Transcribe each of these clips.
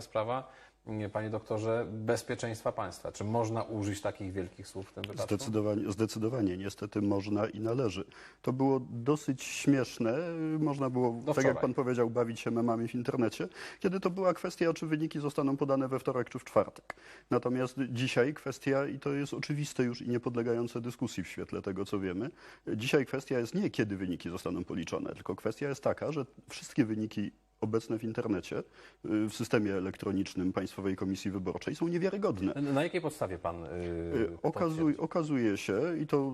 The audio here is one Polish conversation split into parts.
sprawa, nie, panie doktorze, bezpieczeństwa państwa. Czy można użyć takich wielkich słów w tym wypadku? Zdecydowanie, zdecydowanie, niestety można i należy. To było dosyć śmieszne. Można było, tak wczoraj. jak pan powiedział, bawić się memami w internecie, kiedy to była kwestia, czy wyniki zostaną podane we wtorek czy w czwartek. Natomiast dzisiaj kwestia, i to jest oczywiste już i niepodlegające dyskusji w świetle tego, co wiemy, dzisiaj kwestia jest nie, kiedy wyniki zostaną policzone, tylko kwestia jest taka, że wszystkie wyniki obecne w internecie, y, w systemie elektronicznym Państwowej Komisji Wyborczej są niewiarygodne. Na jakiej podstawie pan yy, Okazuj, okazuje się, i to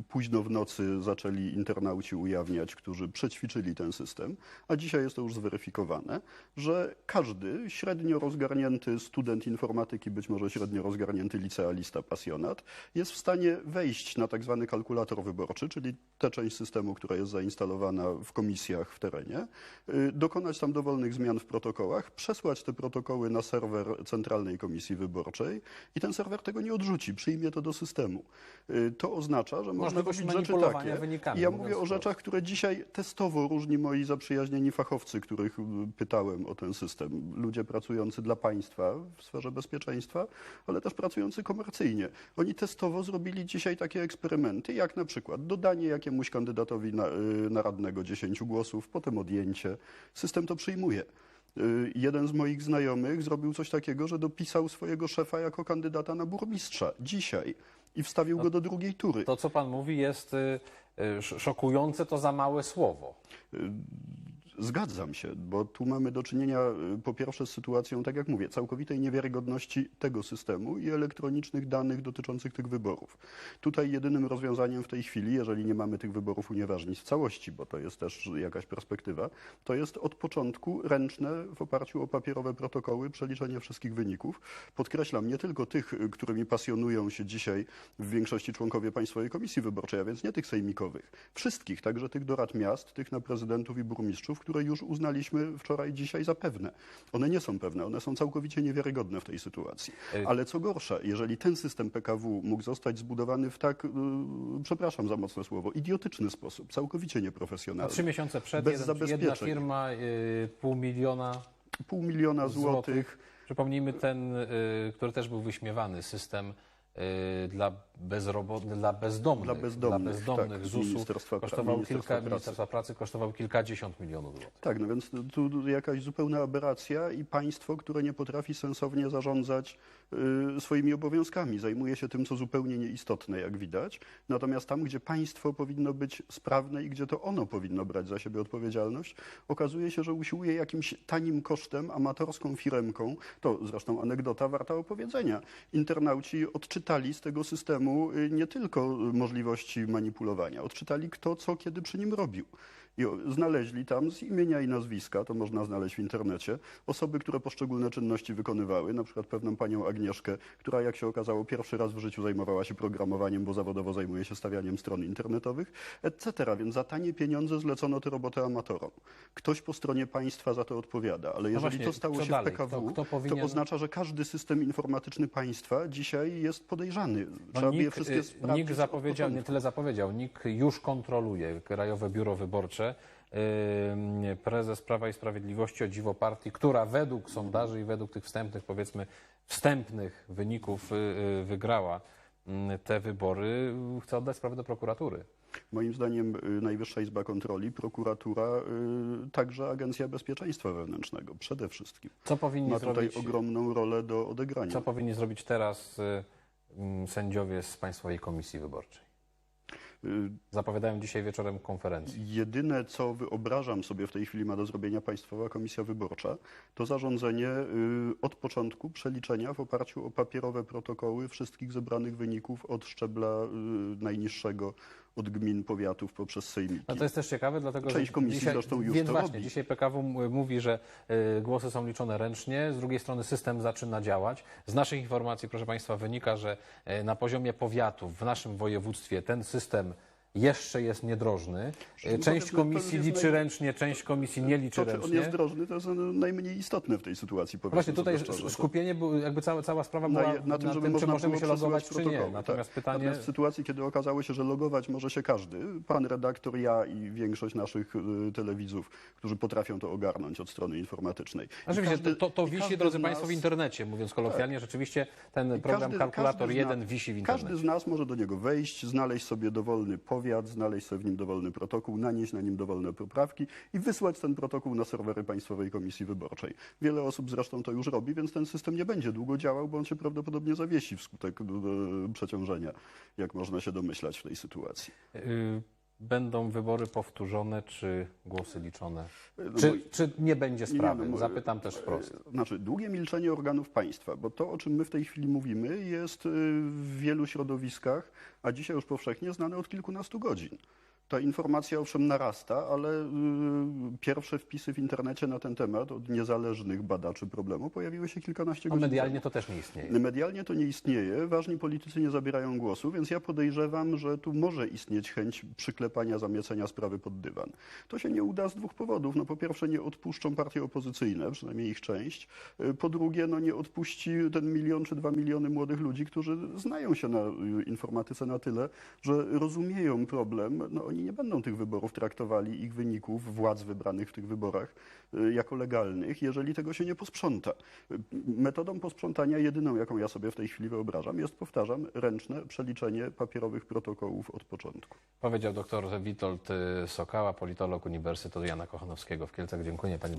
y, późno w nocy zaczęli internauci ujawniać, którzy przećwiczyli ten system, a dzisiaj jest to już zweryfikowane, że każdy średnio rozgarnięty student informatyki, być może średnio rozgarnięty licealista, pasjonat, jest w stanie wejść na tak zwany kalkulator wyborczy, czyli tę część systemu, która jest zainstalowana w komisjach w terenie, y, dokonać tam dowolnych zmian w protokołach, przesłać te protokoły na serwer Centralnej Komisji Wyborczej i ten serwer tego nie odrzuci, przyjmie to do systemu. Y, To oznacza, że można robić rzeczy takie. wynikami, ja mówię o rzeczach, które dzisiaj testowo różni moi zaprzyjaźnieni fachowcy, których y, pytałem o ten system. Ludzie pracujący dla państwa w sferze bezpieczeństwa, ale też pracujący komercyjnie. Oni testowo zrobili dzisiaj takie eksperymenty, jak na przykład dodanie jakiemuś kandydatowi na, y, na radnego 10 głosów, potem odjęcie. System to przyjmuje. Y, Jeden z moich znajomych zrobił coś takiego, że dopisał swojego szefa jako kandydata na burmistrza dzisiaj i wstawił go do drugiej tury. To, co pan mówi, jest y, y, sz- szokujące, to za małe słowo. Zgadzam się, bo tu mamy do czynienia y, po pierwsze z sytuacją, tak jak mówię, całkowitej niewiarygodności tego systemu i elektronicznych danych dotyczących tych wyborów. Tutaj jedynym rozwiązaniem w tej chwili, jeżeli nie mamy tych wyborów unieważnić w całości, bo to jest też jakaś perspektywa, to jest od początku ręczne w oparciu o papierowe protokoły przeliczenie wszystkich wyników. Podkreślam, nie tylko tych, y, którymi pasjonują się dzisiaj w większości członkowie Państwowej Komisji Wyborczej, a więc nie tych sejmikowych, wszystkich, także tych do rad miast, tych na prezydentów i burmistrzów, które już uznaliśmy wczoraj, dzisiaj za pewne. One nie są pewne, one są całkowicie niewiarygodne w tej sytuacji. Y- Ale co gorsza, jeżeli ten system PKW mógł zostać zbudowany w tak, yy, przepraszam za mocne słowo, idiotyczny sposób, całkowicie A nieprofesjonalny, trzy miesiące przed, bez jeden, jedna firma, y, pół miliona pół miliona złotych. złotych, Przypomnijmy ten, y, który też był wyśmiewany, system y, dla, bezrobotnych, dla bezdomnych, Dla bezdomnych, bezdomnych tak, ZUS-u kosztował Ministerstwa kilka, Pracy. Ministerstwa Pracy kosztował kilkadziesiąt milionów złotych. Tak, no więc tu jakaś zupełna aberracja i państwo, które nie potrafi sensownie zarządzać y, swoimi obowiązkami. Zajmuje się tym, co zupełnie nieistotne, jak widać. Natomiast tam, gdzie państwo powinno być sprawne i gdzie to ono powinno brać za siebie odpowiedzialność, okazuje się, że usiłuje jakimś tanim kosztem, amatorską firemką. To zresztą anegdota warta opowiedzenia. Internauci odczytali z tego systemu y, nie tylko y, możliwości manipulowania, odczytali kto co kiedy przy nim robił. I znaleźli tam z imienia i nazwiska, to można znaleźć w internecie, osoby, które poszczególne czynności wykonywały, na przykład pewną panią Agnieszkę, która jak się okazało pierwszy raz w życiu zajmowała się programowaniem, bo zawodowo zajmuje się stawianiem stron internetowych, etc. Więc za tanie pieniądze zlecono tę robotę amatorom. Ktoś po stronie państwa za to odpowiada, ale jeżeli No właśnie, to stało się dalej? w PKW, Kto- kto powinien- to oznacza, że każdy system informatyczny państwa dzisiaj jest podejrzany. Trzeba by je NIK, wszystkie y, sprawdzić NIK zapowiedział, nie tyle zapowiedział, NIK już kontroluje Krajowe Biuro Wyborcze. Yy, Prezes Prawa i Sprawiedliwości, o dziwo partii, która według sondaży i według tych wstępnych, powiedzmy, wstępnych wyników y, y, wygrała te wybory, y, chce oddać sprawę do prokuratury. Moim zdaniem Najwyższa Izba Kontroli, prokuratura, także Agencja Bezpieczeństwa Wewnętrznego przede wszystkim. Co powinni Ma tutaj zrobić, ogromną rolę do odegrania. co powinni zrobić teraz sędziowie z Państwowej Komisji Wyborczej? Y, Zapowiadają dzisiaj wieczorem konferencję. Jedyne, co wyobrażam sobie w tej chwili ma do zrobienia Państwowa Komisja Wyborcza, to zarządzenie y, od początku przeliczenia w oparciu o papierowe protokoły wszystkich zebranych wyników od szczebla y, najniższego, od gmin, powiatów poprzez sejmiki. No to jest też ciekawe, dlatego Część że komisji dzisiaj, zresztą już więc to właśnie, robi. dzisiaj PKW mówi, że y, głosy są liczone ręcznie, z drugiej strony system zaczyna działać. Z naszych informacji, proszę Państwa, wynika, że y, na poziomie powiatów w naszym województwie ten system jeszcze jest niedrożny. Szczerze Część komisji liczy ręcznie, część komisji nie liczy To, czy on ręcznie. jest drożny, to jest no, najmniej istotne w tej sytuacji. Właśnie tutaj skupienie, było, jakby cała, cała sprawa była na, na tym, żeby czy można możemy się logować, czy nie. Natomiast tak. pytanie... Natomiast w sytuacji, kiedy okazało się, że logować może się każdy, pan redaktor, ja i większość naszych y, telewidzów, którzy potrafią to ogarnąć od strony informatycznej. Oczywiście, każdy- to, to, wisi, drodzy z Państwo, w nas- internecie, mówiąc kolokwialnie. Rzeczywiście ten program każdy- kalkulator każdy zna- jeden wisi w internecie. Każdy z nas może do niego wejść, znaleźć sobie dowolny powiat, znaleźć sobie w nim dowolny protokół, nanieść na nim dowolne poprawki i wysłać ten protokół na serwery Państwowej Komisji Wyborczej. Wiele osób zresztą to już robi, więc ten system nie będzie długo działał, bo on się prawdopodobnie zawiesi wskutek e, przeciążenia, jak można się domyślać w tej sytuacji. Będą wybory powtórzone, czy głosy liczone? No Czy, bo- czy nie będzie nie, sprawy? no, Zapytam też wprost. e, Znaczy, długie milczenie organów państwa, bo to, o czym my w tej chwili mówimy, jest y, w wielu środowiskach, a dzisiaj już powszechnie znane od kilkunastu godzin. Ta informacja owszem narasta, ale y, pierwsze wpisy w internecie na ten temat od niezależnych badaczy problemu pojawiły się kilkanaście A godzin medialnie temu. to też nie istnieje. Medialnie to nie istnieje, ważni politycy nie zabierają głosu, więc ja podejrzewam, że tu może istnieć chęć przyklepania, zamiecenia sprawy pod dywan. To się nie uda z dwóch powodów. No, po pierwsze nie odpuszczą partie opozycyjne, przynajmniej ich część. Y, Po drugie no, nie odpuści ten milion czy dwa miliony młodych ludzi, którzy znają się na y, informatyce na tyle, że rozumieją problem. No, oni nie będą tych wyborów traktowali, ich wyników, władz wybranych w tych wyborach y, jako legalnych, jeżeli tego się nie posprząta. Metodą posprzątania jedyną, jaką ja sobie w tej chwili wyobrażam, jest, powtarzam, ręczne przeliczenie papierowych protokołów od początku. Powiedział dr Witold y, Sokała, politolog Uniwersytetu Jana Kochanowskiego w Kielcach. Dziękuję Panie